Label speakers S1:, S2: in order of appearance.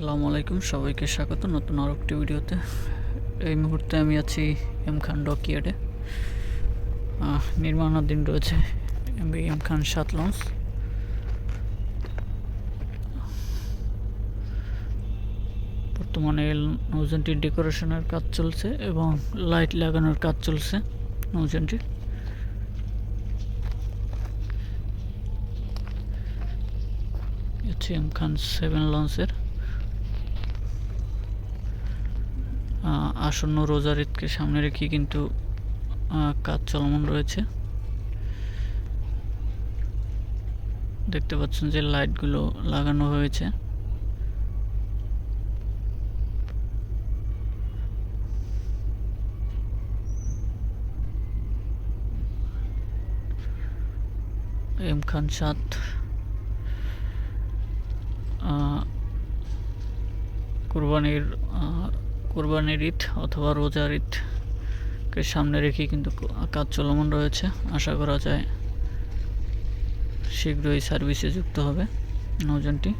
S1: আসসালামু আলাইকুম, সবাইকে স্বাগত নতুন আরও একটি ভিডিওতে। এই মুহূর্তে আমি আছি এম খান ডকিয়ার্ডে। নির্মাণাধীন রয়েছে এম বি, এম খান সাত লঞ্চ। বর্তমানে নৌজানটির ডেকোরেশনের কাজ চলছে এবং লাইট লাগানোর কাজ চলছে নৌজানটির এম খান সেভেন লঞ্চের। আসন্ন রোজার ঈদকে সামনে রেখে কিন্তু কাজ চলমান রয়েছে। দেখতে পাচ্ছেন যে লাইটগুলো লাগানো হয়েছে। এম খান আহ, কুরবানির কুরবানির ঈদ অথবা রোজার ঈদকে সামনে রেখে কিন্তু কাজ চলমান রয়েছে। আশা করা যায় শীঘ্রই সার্ভিসে যুক্ত হবে নৌযানটি।